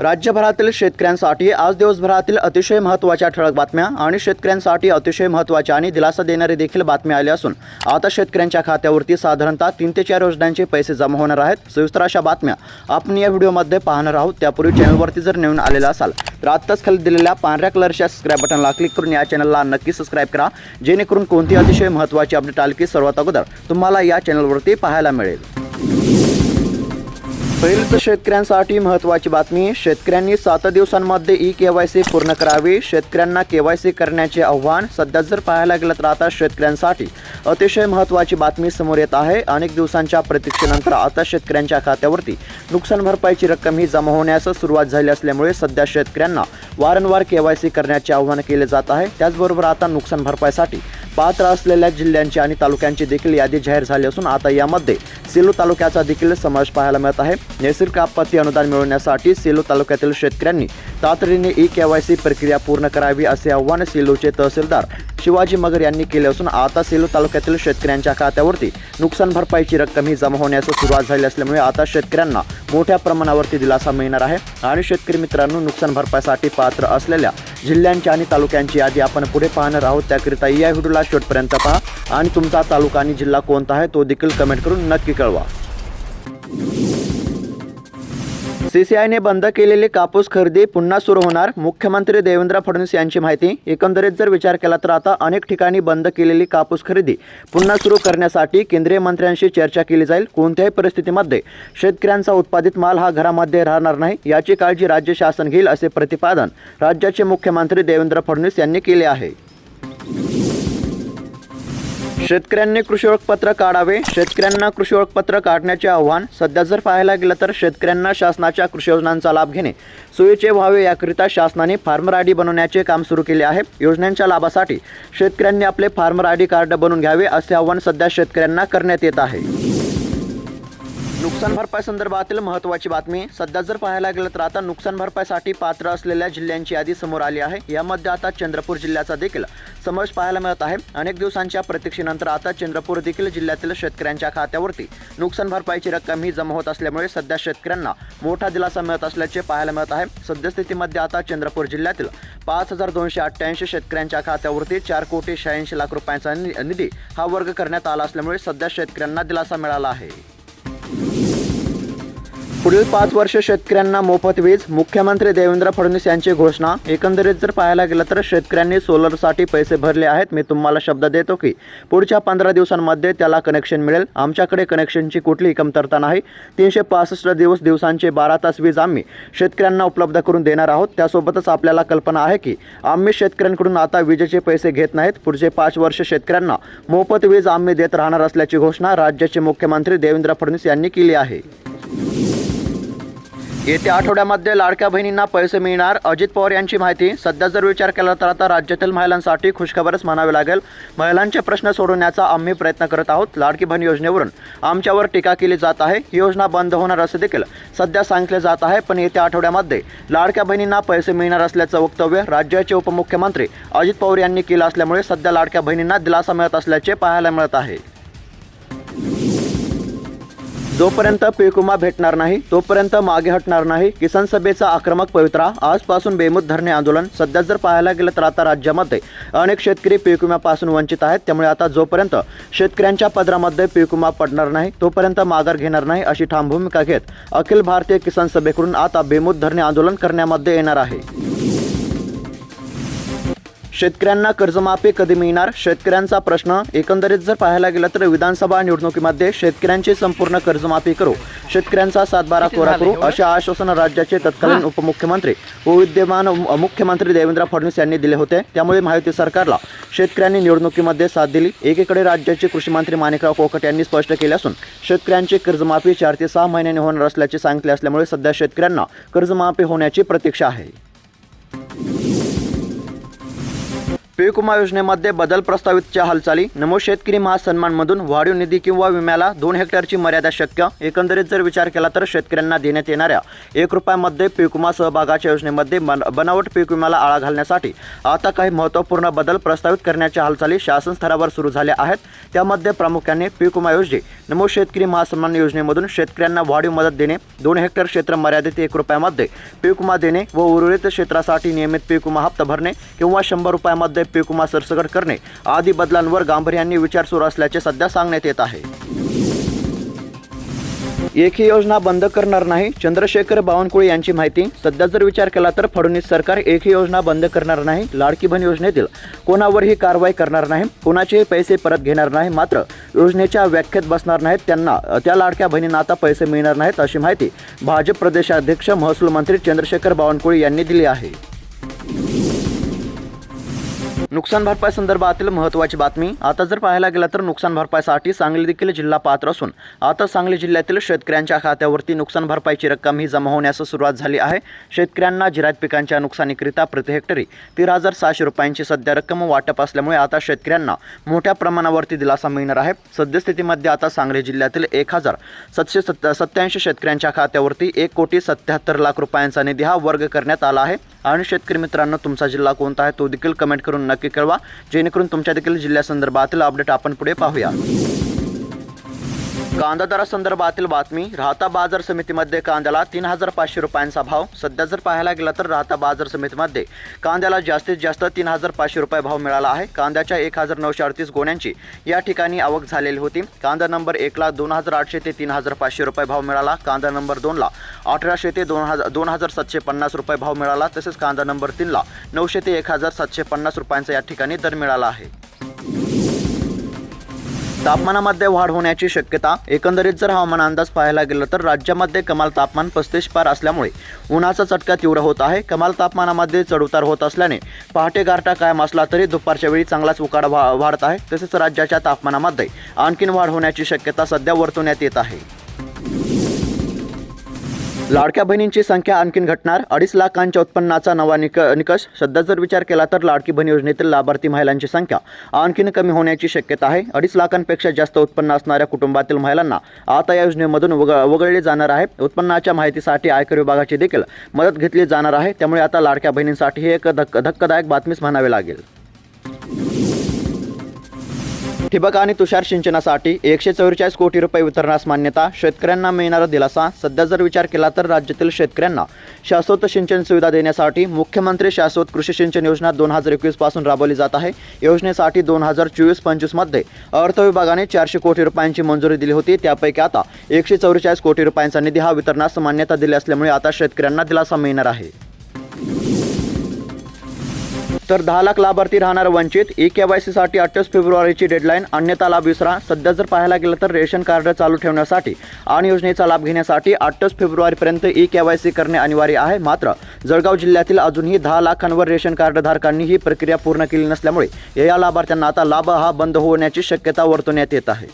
राज्यभरातील शेतकऱ्यांसाठी आज दिवसभरातील अतिशय महत्त्वाच्या ठळक बातम्या आणि शेतकऱ्यांसाठी अतिशय महत्त्वाच्या आणि दिलासा देणारी देखील बातम्या आल्या असून आता शेतकऱ्यांच्या खात्यावरती साधारणतः तीन ते चार योजनांचे पैसे जमा होणार आहेत. सविस्तर अशा बातम्या आपण या व्हिडिओमध्ये पाहणार आहोत. त्यापूर्वी चॅनलवरती जर नवीन आलेला असाल तर आत्ताच खाली दिलेल्या पांढऱ्या कलरच्या सबस्क्राईब बटनला क्लिक करून या चॅनलला नक्की सबस्क्राईब करा. जेणेकरून कोणती अतिशय महत्त्वाची अपडेट आली की सर्वात अगोदर तुम्हाला या चॅनलवरती पाहायला मिळेल. पहिलीच शेतकऱ्यांसाठी महत्त्वाची बातमी शेतकऱ्यांनी सात दिवसांमध्ये ई के वाय सी पूर्ण करावी शेतकऱ्यांना के वाय सी करण्याचे आव्हान सध्या जर पाहायला गेलं तर आता शेतकऱ्यांसाठी अतिशय महत्त्वाची बातमी समोर येत आहे. अनेक दिवसांच्या प्रतीक्षेनंतर आता शेतकऱ्यांच्या खात्यावरती नुकसान भरपाईची रक्कम ही जमा होण्यास सुरुवात झाली असल्यामुळे सध्या शेतकऱ्यांना वारंवार के वाय सी करण्याचे आव्हान केले जात आहे. त्याचबरोबर आता नुकसान भरपाईसाठी पात्र असलेल्या जिल्ह्यांची आणि तालुक्यांची देखील यादी जाहीर झाली असून आता यामध्ये सेलू तालुक्याचा देखील समावेश पाहायला मिळत आहे. नैसर्गिक आपत्ती अनुदान मिळवण्यासाठी सेलू तालुक्यातील शेतकऱ्यांनी तातडीने ई के वाय सी प्रक्रिया पूर्ण करावी असे आव्हान सेलूचे तहसीलदार शिवाजी मगर यांनी केले असून आता सेलू तालुक्यातील शेतकऱ्यांच्या खात्यावरती नुकसान भरपाईची रक्कम ही जमा होण्यास सुरुवात झाली असल्यामुळे आता शेतकऱ्यांना मोठ्या प्रमाणावरती दिलासा मिळणार आहे. आणि शेतकरी मित्रांनो नुकसान भरपाईसाठी पात्र असलेल्या जिल्ह्यांची आणि तालुक्यांची यादी आपण पुढे पाहणार आहोत. त्याकरिता या व्हिडिओला शेवटपर्यंत पहा. आणि तुमचा तालुका आणि जिल्हा कोणता आहे तो देखील कमेंट करून नक्की कळवा. सीसीआयने बंद केलेली कापूस खरेदी पुन्हा सुरू होणार. मुख्यमंत्री देवेंद्र फडणवीस यांची माहिती. एकंदरीत जर विचार केला तर आता अनेक ठिकाणी बंद केलेली कापूस खरेदी पुन्हा सुरू करण्यासाठी केंद्रीय मंत्र्यांशी चर्चा केली जाईल कोणत्याही परिस्थितीमध्ये. शेतकऱ्यांचा उत्पादित माल हा घरामध्ये राहणार नाही याची काळजी राज्य शासन घेईल असे प्रतिपादन राज्याचे मुख्यमंत्री देवेंद्र फडणवीस यांनी केले आहे. शेतकऱ्यांनी कृषी ओळखपत्र काढावे शेतकऱ्यांना कृषी ओळखपत्र काढण्याचे आव्हान. सध्या जर पाहायला गेलं तर शेतकऱ्यांना शासनाच्या कृषी योजनांचा लाभ घेणे. सोयीचे व्हावे याकरिता शासनाने फार्मर आय डी बनवण्याचे काम सुरू केले आहे. योजनांच्या लाभासाठी शेतकऱ्यांनी आपले फार्मर आय डी कार्ड बनवून घ्यावे असे आव्हान सध्या शेतकऱ्यांना करण्यात येत आहे. नुकसान भरपाई संदर्भातील महत्त्वाची बातमी. सध्या जर पाहायला गेलं तर आता नुकसान भरपाईसाठी पात्र असलेल्या जिल्ह्यांची यादी समोर आली आहे. यामध्ये आता चंद्रपूर जिल्ह्याचा देखील समावेश पाहायला मिळत आहे. अनेक दिवसांच्या प्रतीक्षेनंतर आता चंद्रपूर देखील जिल्ह्यातील शेतकऱ्यांच्या खात्यावरती नुकसान भरपाईची रक्कम ही जमा होत असल्यामुळे सध्या शेतकऱ्यांना मोठा दिलासा मिळत असल्याचे पाहायला मिळत आहे. सद्यस्थितीमध्ये आता चंद्रपूर जिल्ह्यातील पाच हजार दोनशे अठ्ठ्याऐंशी शेतकऱ्यांच्या खात्यावरती चार कोटी शहाऐंशी लाख रुपयांचा नि- निधी हा वर्ग करण्यात आला असल्यामुळे सध्या शेतकऱ्यांना दिलासा मिळाला आहे. पुढील पाच वर्ष शेतकऱ्यांना मोफत वीज मुख्यमंत्री देवेंद्र फडणवीस यांची घोषणा. एकंदरीत जर पाहायला गेलं तर शेतकऱ्यांनी सोलरसाठी पैसे भरले आहेत. मी तुम्हाला शब्द देतो की पुढच्या पंधरा दिवसांमध्ये त्याला कनेक्शन मिळेल. आमच्याकडे कनेक्शनची कुठलीही कमतरता नाही. तीनशे पासष्ट दिवस दिवसांचे बारा तास वीज आम्ही शेतकऱ्यांना उपलब्ध करून देणार आहोत. त्यासोबतच आपल्याला कल्पना आहे की आम्ही शेतकऱ्यांकडून आता विजेचे पैसे घेत नाहीत. पुढचे पाच वर्ष शेतकऱ्यांना मोफत वीज आम्ही देत राहणार असल्याची घोषणा राज्याचे मुख्यमंत्री देवेंद्र फडणवीस यांनी केली आहे. येत्या आठवड्यामध्ये लाडक्या बहिणींना पैसे मिळणार. अजित पवार यांची माहिती. सध्या जर विचार केला तर आता राज्यातील महिलांसाठी खुशखबरच म्हणावे लागेल. महिलांचे प्रश्न सोडवण्याचा आम्ही प्रयत्न करत आहोत. लाडकी बहीण योजनेवरून आमच्यावर टीका केली जात आहे. ही योजना बंद होणार असे देखील सध्या सांगितले जात आहे. पण येत्या आठवड्यामध्ये लाडक्या बहिणींना पैसे मिळणार असल्याचं वक्तव्य राज्याचे उपमुख्यमंत्री अजित पवार यांनी केलं असल्यामुळे सध्या लाडक्या बहिणींना दिलासा मिळत असल्याचे पाहायला मिळत आहे. जोपर्यंत पीक भेटणार नाही तोपर्यंत मागे हटणार नाही. किसान सभेचा आक्रमक पवित्रा आजपासून बेमुद धरणे आंदोलन सध्या जर पाहायला गेलं तर आता राज्यामध्ये अनेक शेतकरी पीक विम्यापासून वंचित आहेत. त्यामुळे आता जोपर्यंत शेतकऱ्यांच्या पदरामध्ये पीक विमा पडणार नाही तोपर्यंत माघार घेणार नाही अशी ठाम भूमिका घेत अखिल भारतीय किसान सभेकडून आता बेमुद धरणे आंदोलन करण्यामध्ये येणार आहे. शेतकऱ्यांना कर्जमाफी कधी मिळणार? शेतकऱ्यांचा प्रश्न. एकंदरीत जर पाहायला गेलं तर विधानसभा निवडणुकीमध्ये शेतकऱ्यांची संपूर्ण कर्जमाफी करू. शेतकऱ्यांचा सातबारा कोरा करू असे आश्वासन राज्याचे तत्कालीन उपमुख्यमंत्री व विद्यमान मुख्यमंत्री देवेंद्र फडणवीस यांनी दिले होते. त्यामुळे महायुती सरकारला शेतकऱ्यांनी निवडणुकीमध्ये साथ दिली. एकीकडे राज्याचे कृषी मंत्री माणिकराव कोकट यांनी स्पष्ट केले असून शेतकऱ्यांची कर्जमाफी चार ते सहा महिन्यांनी होणार असल्याचे सांगितले असल्यामुळे सध्या शेतकऱ्यांना कर्जमाफी होण्याची प्रतीक्षा आहे. पीक विमा योजनेमध्ये बदल प्रस्तावितच्या हालचाली. नमो शेतकरी महासन्मानमधून वाढीव निधी किंवा विम्याला दोन हेक्टरची मर्यादा शक्य. एकंदरीत जर विचार केला तर शेतकऱ्यांना देण्यात येणाऱ्या एक रुपयामध्ये पीक विमा सहभागाच्या योजनेमध्ये बन बनावट पीक विम्याला आळा घालण्यासाठी आता काही महत्त्वपूर्ण बदल प्रस्तावित करण्याच्या हालचाली शासन स्तरावर सुरू झाल्या आहेत. त्यामध्ये प्रामुख्याने पीक विमा योजने. नमो शेतकरी महासन्मान योजनेमधून शेतकऱ्यांना वाढीव मदत देणे दोन हेक्टर क्षेत्र मर्यादित एक रुपयामध्ये पीक विमा देणे व उर्वरित क्षेत्रासाठी नियमित पीक विमा हप्ता भरणे किंवा शंभर रुपयामध्ये पिकुमा सरसगट करणे. आदी बदलांवर गांभीर्याने विचार सुरू असल्याचे सध्या सांगण्यात येत आहे. एकही योजना बंद करणार नाही चंद्रशेखर बावनकुळे यांची माहिती. सध्या जर विचार केला तर फडणवीस सरकार एकही योजना बंद करणार नाही लाडकी बहीण योजनेतील कोणावरही कारवाई करणार नाही कोणाचेही पैसे परत घेणार नाही मात्र योजनेच्या व्याख्येत बसणार नाहीत त्यांना त्या लाडक्या बहिणींना आता पैसे मिळणार नाहीत अशी माहिती भाजप प्रदेशाध्यक्ष महसूल मंत्री चंद्रशेखर बावनकुळे यांनी दिली आहे. नुकसान भरपाई संदर्भातील महत्त्वाची बातमी. आता जर पाहायला गेलं तर नुकसान भरपाईसाठी सांगली देखील जिल्हा पात्र असून आता सांगली जिल्ह्यातील शेतकऱ्यांच्या खात्यावरती नुकसान भरपाईची रक्कम ही जमा होण्यास सुरुवात झाली आहे. शेतकऱ्यांना जिरायत पिकांच्या नुकसानीकरिता प्रति हेक्टरी तेरा हजार सहाशे रुपयांची सध्या रक्कम वाटप असल्यामुळे आता शेतकऱ्यांना मोठ्या प्रमाणावरती दिलासा मिळणार आहे. सद्यस्थितीमध्ये आता सांगली जिल्ह्यातील एक हजार सातशे सत्त्याऐंशी सत्याऐंशी शेतकऱ्यांच्या खात्यावरती एक कोटी सत्याहत्तर लाख रुपयांचा निधी हा वर्ग करण्यात आला आहे. आणि शेतकरी मित्रांनो तुमचा जिल्हा कोणता आहे तो देखील कमेंट करून नक्की कळवा. जेणेकरून तुमच्या देखील जिल्ह्यासंदर्भातील अपडेट आपण पुढे पाहूया. कांदा दरासंदर्भातील बातमी राहता बाजार समितीमध्ये कांद्याला तीन हजार पाचशे रुपयांचा भाव. सध्या जर पाहायला गेला तर राहता बाजार समितीमध्ये कांद्याला जास्तीत जास्त तीन हजार पाचशे रुपये भाव मिळाला आहे. कांद्याच्या एक हजार नऊशे अडतीस गोण्यांची या ठिकाणी आवक झालेली होती. कांदा नंबर एकला दोन हजार आठशे ते तीन हजार पाचशे रुपये भाव मिळाला. कांदा नंबर दोनला अठराशे ते दोन हजार दोन हजार सातशे पन्नास रुपये भाव मिळाला. तसेच कांदा नंबर तीनला नऊशे ते एक हजार सातशे पन्नास रुपयांचा या ठिकाणी दर मिळाला आहे. तापमानामध्ये वाढ होण्याची शक्यता. एकंदरीत जर हवामान अंदाज पाहायला गेलं तर राज्यामध्ये कमाल तापमान पस्तीस पार असल्यामुळे उन्हाचा चटका तीव्र होत आहे. कमाल तापमानामध्ये चढउतार होत असल्याने पहाटे गारठा कायम असला तरी दुपारच्या वेळी चांगलाच उकाडा वाढत आहे. तसेच राज्याच्या तापमानामध्ये आणखीन वाढ होण्याची शक्यता सध्या वर्तवण्यात येत आहे. लाडक्या बहिणींची संख्या आणखीन घटणार. अडीच लाखांच्या उत्पन्नाचा नवा निक निकष. सध्या जर विचार केला तर लाडकी बहीण योजनेतील लाभार्थी महिलांची संख्या आणखीन कमी होण्याची शक्यता आहे. अडीच लाखांपेक्षा जास्त उत्पन्न असणाऱ्या कुटुंबातील महिलांना आता या योजनेमधून वग वगळले जाणार आहे. उत्पन्नाच्या माहितीसाठी आयकर विभागाची देखील मदत घेतली जाणार आहे. त्यामुळे आता लाडक्या बहिणींसाठी ही एक धक्क धक्कादायक बातमीच म्हणावी लागेल. ठिबक आणि तुषार सिंचनासाठी एकशे चौवेचाळीस कोटी रुपये वितरणास मान्यता शेतकऱ्यांना मिळणारा दिलासा. सध्या जर विचार केला तर राज्यातील शेतकऱ्यांना शाश्वत सिंचन सुविधा देण्यासाठी मुख्यमंत्री शाश्वत कृषी सिंचन योजना दोन हजार एकवीसपासून राबवली जात आहे. योजनेसाठी दोन हजार चोवीस पंचवीसमध्ये अर्थ विभागाने चारशे कोटी रुपयांची मंजुरी दिली होती. त्यापैकी आता एकशे चौवेचाळीस कोटी रुपयांचा निधी हा वितरणास मान्यता दिली असल्यामुळे आता शेतकऱ्यांना दिलासा मिळणार आहे. तर दहा लाख लाभार्थी राहणार वंचित. ई के वाय सीसाठी अठ्ठावीस फेब्रुवारीची डेडलाईन अन्यथा लाभ विसरा. सध्या जर पाहायला गेलं तर रेशन कार्ड चालू ठेवण्यासाठी आणि योजनेचा लाभ घेण्यासाठी अठ्ठावीस फेब्रुवारीपर्यंत ई के वाय सी करणे अनिवार्य आहे. मात्र जळगाव जिल्ह्यातील अजूनही दहा लाखांवर रेशन कार्ड धारकांनी ही प्रक्रिया पूर्ण केली नसल्यामुळे या लाभार्थ्यांना आता लाभ हा बंद होण्याची शक्यता वर्तवण्यात येत आहे.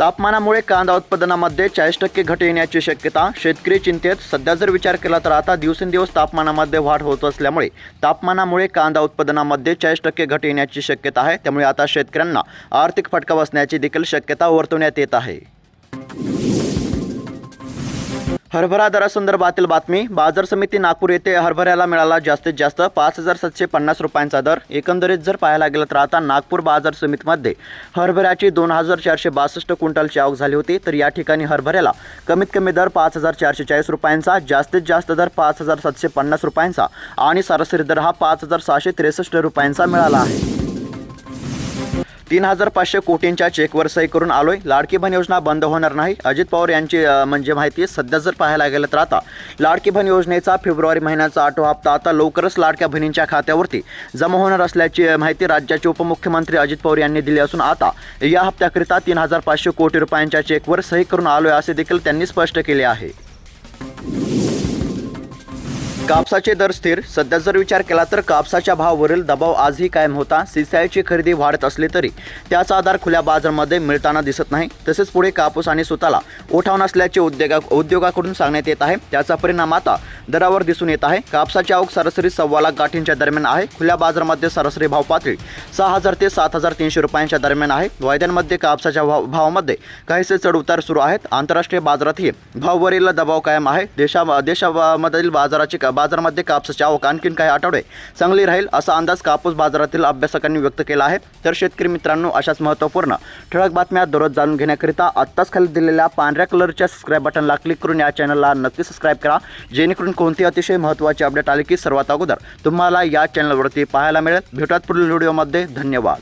तापमानामुळे कांदा उत्पादनामध्ये चाळीस टक्के घट येण्याची शक्यता. शेतकरी चिंतेत. सध्या जर विचार केला तर आता दिवसेंदिवस तापमानामध्ये वाढ होत असल्यामुळे तापमानामुळे कांदा उत्पादनामध्ये चाळीस टक्के घट येण्याची शक्यता आहे. त्यामुळे आता शेतकऱ्यांना आर्थिक फटका बसण्याची देखील शक्यता वर्तवण्यात येत आहे. हरभरा दरासंदर्भातील बातमी बाजार समिती नागपूर येथे हरभऱ्याला मिळाला जास्तीत जास्त पाच हजार सातशे पन्नास रुपयांचा दर. एकंदरीत जर पाहायला गेलं तर आता नागपूर बाजार समितीमध्ये हरभऱ्याची दोन हजार चारशे बासष्ट क्विंटलची आवक झाली होती. तर या ठिकाणी हरभऱ्याला कमीत कमी दर पाच हजार चारशे चाळीस रुपयांचा जास्तीत जास्त दर पाच हजार सातशे पन्नास रुपयांचा आणि सरासरी दर हा पाच हजार सहाशे त्रेसष्ट रुपयांचा मिळाला आहे. तीन हजार पाचशे कोटींच्या चेकवर सही करून आलोय. लाडकी बहीण योजना बंद होणार नाही. अजित पवार यांची म्हणजे माहिती सध्या जर पाहायला गेलं तर आता. लाडकी बहीण योजनेचा फेब्रुवारी महिन्याचा आठवा हप्ता आता लवकरच लाडक्या बहिणींच्या खात्यावरती जमा होणार असल्याची माहिती राज्याचे उपमुख्यमंत्री अजित पवार यांनी दिली असून आता या हप्त्याकरिता तीन हजार पाचशे कोटी रुपयांच्या चेकवर सही करून आलोय असे देखील त्यांनी स्पष्ट केले आहे. कापसाचे दर स्थिर. सध्या जर विचार केला तर कापसाच्या भावावरील दबाव आजही कायम होता. सीसीआयची खरेदी वाढत असली तरी त्याचा आधार खुल्या बाजारामध्ये मिळताना दिसत नाही. तसेच पुढे कापूस आणि सुताला उठाव नसल्याचे उद्योगा उद्योगाकडून सांगण्यात येत आहे. त्याचा परिणाम आता दरावर दिसून येत आहे. कापसाची आवक सरासरी सव्वा लाख गाठींच्या दरम्यान आहे. खुल्या बाजारामध्ये सरासरी भाव पातळी सहा हजार ते सात हजार तीनशे रुपयांच्या दरम्यान आहे. वायद्यांमध्ये कापसाच्या भाव भावामध्ये काहीसे चढउतार सुरू आहेत. आंतरराष्ट्रीय बाजारातही भाववरील दबाव कायम आहे. देशा देशामधील बाजाराची बाजारामध्ये कापसाची आवक आणखीन काही आठवडे चांगली राहील असा अंदाज कापूस बाजारातील अभ्यासकांनी व्यक्त केला आहे. तर शेतकरी मित्रांनो अशाच महत्त्वपूर्ण ठळक बातम्या दररोज जाणून घेण्याकरिता आत्ताच खाली दिलेल्या पांढऱ्या कलरच्या सबस्क्राईब बटनला क्लिक करून या चॅनलला नक्की सबस्क्राईब करा. जेणेकरून कोणती अतिशय महत्त्वाची अपडेट आली की सर्वात अगोदर तुम्हाला या चॅनलवरती पाहायला मिळेल. भेटूयात पुढील व्हिडिओमध्ये धन्यवाद.